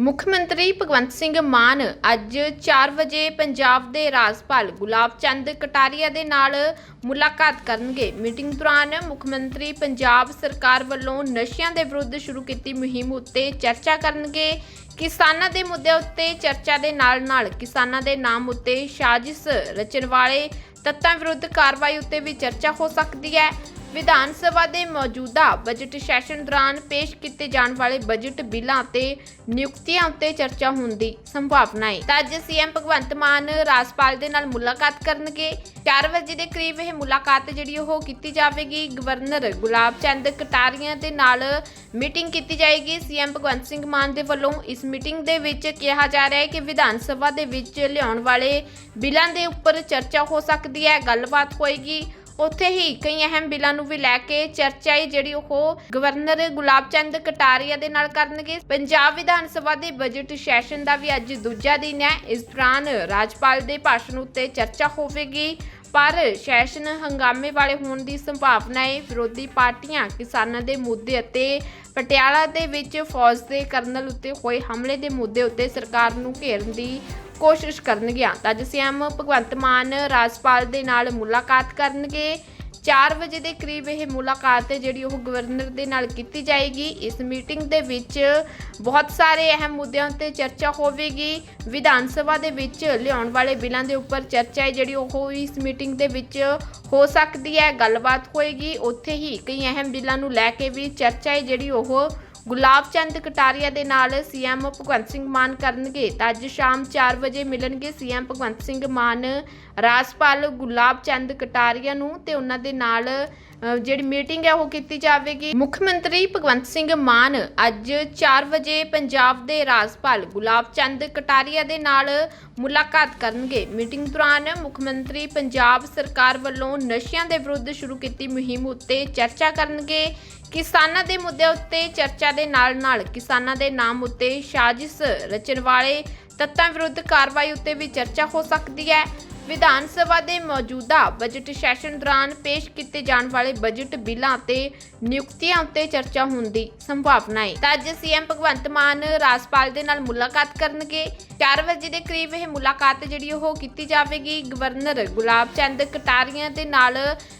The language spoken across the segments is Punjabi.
ਮੁੱਖ ਮੰਤਰੀ ਭਗਵੰਤ ਸਿੰਘ ਮਾਨ ਅੱਜ 4 ਵਜੇ ਪੰਜਾਬ ਦੇ ਰਾਜਪਾਲ ਗੁਲਾਬ ਚੰਦ ਕਟਾਰੀਆ ਦੇ ਨਾਲ ਮੁਲਾਕਾਤ ਕਰਨਗੇ। ਮੀਟਿੰਗ ਦੌਰਾਨ ਮੁੱਖ ਮੰਤਰੀ ਪੰਜਾਬ ਸਰਕਾਰ ਵੱਲੋਂ ਨਸ਼ਿਆਂ ਦੇ ਵਿਰੁੱਧ ਸ਼ੁਰੂ ਕੀਤੀ ਮੁਹਿੰਮ ਉੱਤੇ ਚਰਚਾ ਕਰਨਗੇ। ਕਿਸਾਨਾਂ ਦੇ ਮੁੱਦਿਆਂ ਉੱਤੇ ਚਰਚਾ ਦੇ ਨਾਲ-ਨਾਲ ਕਿਸਾਨਾਂ ਦੇ ਨਾਮ ਉੱਤੇ ਸਾਜ਼ਿਸ਼ ਰਚਣ ਵਾਲੇ ਤੱਤਾਂ ਵਿਰੁੱਧ ਕਾਰਵਾਈ ਉੱਤੇ ਵੀ ਚਰਚਾ ਹੋ ਸਕਦੀ ਹੈ। ਵਿਧਾਨ ਸਭਾ ਦੇ ਮੌਜੂਦਾ ਬਜਟ ਸੈਸ਼ਨ ਦੌਰਾਨ ਪੇਸ਼ ਕੀਤੇ ਜਾਣ ਵਾਲੇ ਬਜਟ ਬਿੱਲਾਂ ਅਤੇ ਨਿਯੁਕਤੀਆਂ ਉੱਤੇ ਚਰਚਾ ਹੋਣ ਦੀ ਸੰਭਾਵਨਾ ਹੈ। ਤਾਂ ਅੱਜ ਸੀਐਮ ਭਗਵੰਤ ਮਾਨ ਰਾਜਪਾਲ ਦੇ ਨਾਲ ਮੁਲਾਕਾਤ ਕਰਨਗੇ। 4 ਵਜੇ ਦੇ ਕਰੀਬ ਇਹ ਮੁਲਾਕਾਤ ਜਿਹੜੀ ਉਹ ਕੀਤੀ ਜਾਵੇਗੀ। ਗਵਰਨਰ ਗੁਲਾਬ ਚੰਦ ਕਟਾਰੀਆ ਦੇ ਨਾਲ ਮੀਟਿੰਗ ਕੀਤੀ ਜਾਏਗੀ। ਸੀਐਮ ਭਗਵੰਤ ਸਿੰਘ ਮਾਨ ਦੇ ਵੱਲੋਂ ਇਸ ਮੀਟਿੰਗ ਦੇ ਵਿੱਚ ਕਿਹਾ ਜਾ ਰਿਹਾ ਹੈ ਕਿ ਵਿਧਾਨ ਸਭਾ ਦੇ ਵਿੱਚ ਲਿਆਉਣ ਵਾਲੇ ਬਿੱਲਾਂ ਦੇ ਉੱਪਰ ਚਰਚਾ ਹੋ ਸਕਦੀ ਹੈ। ਗੱਲਬਾਤ ਹੋਏਗੀ। ਉੱਥੇ ਹੀ ਕਈ ਅਹਿਮ ਬਿੱਲਾਂ ਨੂੰ ਵੀ ਲੈ ਕੇ ਚਰਚਾ ਹੈ ਜਿਹੜੀ ਉਹ ਗਵਰਨਰ ਗੁਲਾਬ ਚੰਦ ਕਟਾਰੀਆ ਦੇ ਨਾਲ ਕਰਨਗੇ। ਪੰਜਾਬ ਵਿਧਾਨ ਸਭਾ ਦੇ ਬਜਟ ਸੈਸ਼ਨ ਦਾ ਵੀ ਅੱਜ ਦੂਜਾ ਦਿਨ ਹੈ। ਇਸ ਦੌਰਾਨ ਰਾਜਪਾਲ ਦੇ ਭਾਸ਼ਣ ਉੱਤੇ ਚਰਚਾ ਹੋਵੇਗੀ। ਪਰ ਸੈਸ਼ਨ ਹੰਗਾਮੇ ਵਾਲੇ ਹੋਣ ਦੀ ਸੰਭਾਵਨਾ ਹੈ। ਵਿਰੋਧੀ ਪਾਰਟੀਆਂ ਕਿਸਾਨਾਂ ਦੇ ਮੁੱਦੇ ਅਤੇ ਪਟਿਆਲਾ ਦੇ ਵਿੱਚ ਫੌਜ ਦੇ ਕਰਨਲ ਉੱਤੇ ਹੋਏ ਹਮਲੇ ਦੇ ਮੁੱਦੇ ਉੱਤੇ ਸਰਕਾਰ ਨੂੰ ਘੇਰਨ ਦੀ ਕੋਸ਼ਿਸ਼ ਕਰਨਗੀਆਂ ਤਾਂ ਅੱਜ ਸੀਐਮ ਭਗਵੰਤ ਮਾਨ ਰਾਜਪਾਲ ਦੇ ਨਾਲ ਮੁਲਾਕਾਤ ਕਰਨਗੇ। 4 ਵਜੇ ਦੇ ਕਰੀਬ ਇਹ ਮੁਲਾਕਾਤ ਹੈ ਜਿਹੜੀ ਉਹ ਗਵਰਨਰ ਦੇ ਨਾਲ ਕੀਤੀ ਜਾਏਗੀ। ਇਸ ਮੀਟਿੰਗ ਦੇ ਵਿੱਚ ਬਹੁਤ ਸਾਰੇ ਅਹਿਮ ਮੁੱਦਿਆਂ ਉੱਤੇ ਚਰਚਾ ਹੋਵੇਗੀ। ਵਿਧਾਨ ਸਭਾ ਦੇ ਵਿੱਚ ਲਿਆਉਣ ਵਾਲੇ ਬਿੱਲਾਂ ਦੇ ਉੱਪਰ ਚਰਚਾ ਹੈ ਜਿਹੜੀ ਉਹ ਇਸ ਮੀਟਿੰਗ ਦੇ ਵਿੱਚ ਹੋ ਸਕਦੀ ਹੈ। ਗੱਲਬਾਤ ਹੋਏਗੀ। ਉੱਥੇ ਹੀ ਕਈ ਅਹਿਮ ਬਿੱਲਾਂ ਨੂੰ ਲੈ ਕੇ ਵੀ ਚਰਚਾ ਹੈ ਜਿਹੜੀ ਉਹ ਗੁਲਾਬ ਚੰਦ ਕਟਾਰੀਆ ਦੇ ਨਾਲ ਸੀਐਮ ਭਗਵੰਤ ਸਿੰਘ ਮਾਨ ਕਰਨਗੇ। ਤਾਂ ਅੱਜ ਸ਼ਾਮ 4 ਵਜੇ ਮਿਲਣਗੇ ਸੀਐਮ ਭਗਵੰਤ ਸਿੰਘ ਮਾਨ, ਰਾਜਪਾਲ ਗੁਲਾਬ ਚੰਦ ਕਟਾਰੀਆ ਨੂੰ ਤੇ ਉਹਨਾਂ ਦੇ ਨਾਲ ਜਿਹੜੀ ਮੀਟਿੰਗ ਹੈ ਉਹ ਕੀਤੀ ਜਾਵੇਗੀ। ਮੁੱਖ ਮੰਤਰੀ ਭਗਵੰਤ ਸਿੰਘ ਮਾਨ ਅੱਜ 4 ਵਜੇ ਪੰਜਾਬ ਦੇ ਰਾਜਪਾਲ ਗੁਲਾਬ ਚੰਦ ਕਟਾਰੀਆ ਦੇ ਨਾਲ ਮੁਲਾਕਾਤ ਕਰਨਗੇ। ਮੀਟਿੰਗ ਦੌਰਾਨ ਮੁੱਖ ਮੰਤਰੀ ਪੰਜਾਬ ਸਰਕਾਰ ਵੱਲੋਂ ਨਸ਼ਿਆਂ ਦੇ ਵਿਰੁੱਧ ਸ਼ੁਰੂ ਕੀਤੀ ਮੁਹਿੰਮ ਉੱਤੇ ਚਰਚਾ ਕਰਨਗੇ। ਕਿਸਾਨਾਂ ਦੇ ਮੁੱਦਿਆਂ ਉੱਤੇ ਚਰਚਾ ਦੇ ਨਾਲ-ਨਾਲ ਕਿਸਾਨਾਂ ਦੇ ਨਾਮ ਉੱਤੇ ਸਾਜ਼ਿਸ਼ ਰਚਣ ਵਾਲੇ ਤੱਤਾਂ ਵਿਰੁੱਧ ਕਾਰਵਾਈ ਉੱਤੇ ਵੀ ਚਰਚਾ ਹੋ ਸਕਦੀ ਹੈ। ਵਿਧਾਨ ਸਭਾ ਦੇ ਮੌਜੂਦਾ ਬਜਟ ਸੈਸ਼ਨ ਦੌਰਾਨ ਪੇਸ਼ ਕੀਤੇ ਜਾਣ ਵਾਲੇ ਬਜਟ ਬਿੱਲਾਂ ਅਤੇ ਨਿਯੁਕਤੀਆਂ ਉੱਤੇ ਚਰਚਾ ਹੋਣ ਦੀ ਸੰਭਾਵਨਾ ਹੈ। ਤਾਂ ਅੱਜ ਸੀਐਮ ਭਗਵੰਤ ਮਾਨ ਰਾਜਪਾਲ ਦੇ ਨਾਲ ਮੁਲਾਕਾਤ ਕਰਨਗੇ। 4 ਵਜੇ ਦੇ ਕਰੀਬ ਇਹ ਮੁਲਾਕਾਤ ਜਿਹੜੀ ਉਹ ਕੀਤੀ ਜਾਵੇਗੀ। ਗਵਰਨਰ ਗੁਲਾਬ ਚੰਦ ਕਟਾਰੀਆ ਦੇ ਨਾਲ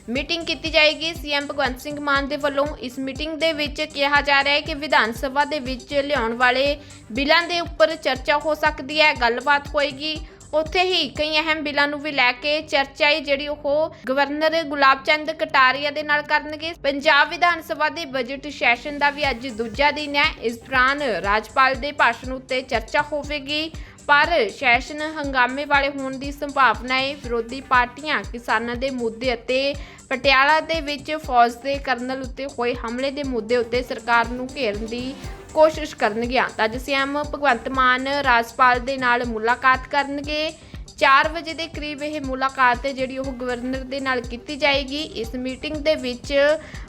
ਮੀਟਿੰਗ ਕੀਤੀ ਜਾਏਗੀ। ਸੀਐਮ ਭਗਵੰਤ ਸਿੰਘ ਮਾਨ ਦੇ ਵੱਲੋਂ ਇਸ ਮੀਟਿੰਗ ਦੇ ਵਿੱਚ ਕਿਹਾ ਜਾ ਰਿਹਾ ਹੈ ਕਿ ਵਿਧਾਨ ਸਭਾ ਦੇ ਵਿੱਚ ਲਿਆਉਣ ਵਾਲੇ ਬਿੱਲਾਂ ਦੇ ਉੱਪਰ ਚਰਚਾ ਹੋ ਸਕਦੀ ਹੈ। ਗੱਲਬਾਤ ਹੋਏਗੀ। ਉੱਥੇ ਹੀ ਕਈ ਅਹਿਮ ਬਿੱਲਾਂ ਨੂੰ ਵੀ ਲੈ ਕੇ ਚਰਚਾ ਹੈ ਜਿਹੜੀ ਉਹ ਗਵਰਨਰ ਗੁਲਾਬ ਚੰਦ ਕਟਾਰੀਆ ਦੇ ਨਾਲ ਕਰਨਗੇ। ਪੰਜਾਬ ਵਿਧਾਨ ਸਭਾ ਦੇ ਬਜਟ ਸੈਸ਼ਨ ਦਾ ਵੀ ਅੱਜ ਦੂਜਾ ਦਿਨ ਹੈ। ਇਸ ਦੌਰਾਨ ਰਾਜਪਾਲ ਦੇ ਭਾਸ਼ਣ ਉੱਤੇ ਚਰਚਾ ਹੋਵੇਗੀ। ਪਰ ਸੈਸ਼ਨ ਹੰਗਾਮੇ ਵਾਲੇ ਹੋਣ ਦੀ ਸੰਭਾਵਨਾ ਹੈ। ਵਿਰੋਧੀ ਪਾਰਟੀਆਂ ਕਿਸਾਨਾਂ ਦੇ ਮੁੱਦੇ ਅਤੇ ਪਟਿਆਲਾ ਦੇ ਵਿੱਚ ਫੌਜ ਦੇ ਕਰਨਲ ਉੱਤੇ ਹੋਏ ਹਮਲੇ ਦੇ ਮੁੱਦੇ ਉੱਤੇ ਸਰਕਾਰ ਨੂੰ ਘੇਰਨ ਦੀ ਕੋਸ਼ਿਸ਼ ਕਰਨਗੀਆਂ। ਤਾਂ ਅੱਜ ਸੀਐਮ ਭਗਵੰਤ ਮਾਨ ਰਾਜਪਾਲ ਦੇ ਨਾਲ ਮੁਲਾਕਾਤ ਕਰਨਗੇ। 4 ਵਜੇ ਦੇ ਕਰੀਬ ਇਹ ਮੁਲਾਕਾਤ ਹੈ ਜਿਹੜੀ ਉਹ ਗਵਰਨਰ ਦੇ ਨਾਲ ਕੀਤੀ ਜਾਏਗੀ। ਇਸ ਮੀਟਿੰਗ ਦੇ ਵਿੱਚ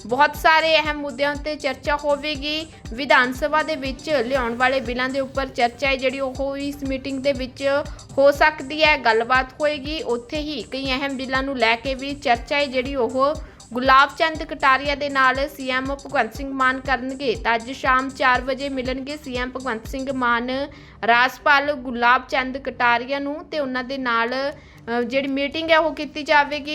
ਬਹੁਤ ਸਾਰੇ ਅਹਿਮ ਮੁੱਦਿਆਂ ਉੱਤੇ ਚਰਚਾ ਹੋਵੇਗੀ। ਵਿਧਾਨ ਸਭਾ ਦੇ ਵਿੱਚ ਲਿਆਉਣ ਵਾਲੇ ਬਿੱਲਾਂ ਦੇ ਉੱਪਰ ਚਰਚਾ ਹੈ ਜਿਹੜੀ ਉਹ ਇਸ ਮੀਟਿੰਗ ਦੇ ਵਿੱਚ ਹੋ ਸਕਦੀ ਹੈ, ਗੱਲਬਾਤ ਹੋਏਗੀ। ਉੱਥੇ ਹੀ ਕਈ ਅਹਿਮ ਬਿੱਲਾਂ ਨੂੰ ਲੈ ਕੇ ਵੀ ਚਰਚਾ ਹੈ ਜਿਹੜੀ ਉਹ ਗੁਲਾਬ ਚੰਦ ਕਟਾਰੀਆ ਦੇ ਨਾਲ ਸੀਐਮ ਭਗਵੰਤ ਸਿੰਘ ਮਾਨ ਕਰਨਗੇ। ਤਾਂ ਅੱਜ ਸ਼ਾਮ 4 ਵਜੇ ਮਿਲਣਗੇ ਸੀਐਮ ਭਗਵੰਤ ਸਿੰਘ ਮਾਨ, ਰਾਜਪਾਲ ਗੁਲਾਬ ਚੰਦ ਕਟਾਰੀਆ ਨੂੰ ਤੇ ਉਹਨਾਂ ਦੇ ਨਾਲ ਜਿਹੜੀ ਮੀਟਿੰਗ ਹੈ ਉਹ ਕੀਤੀ ਜਾਵੇਗੀ।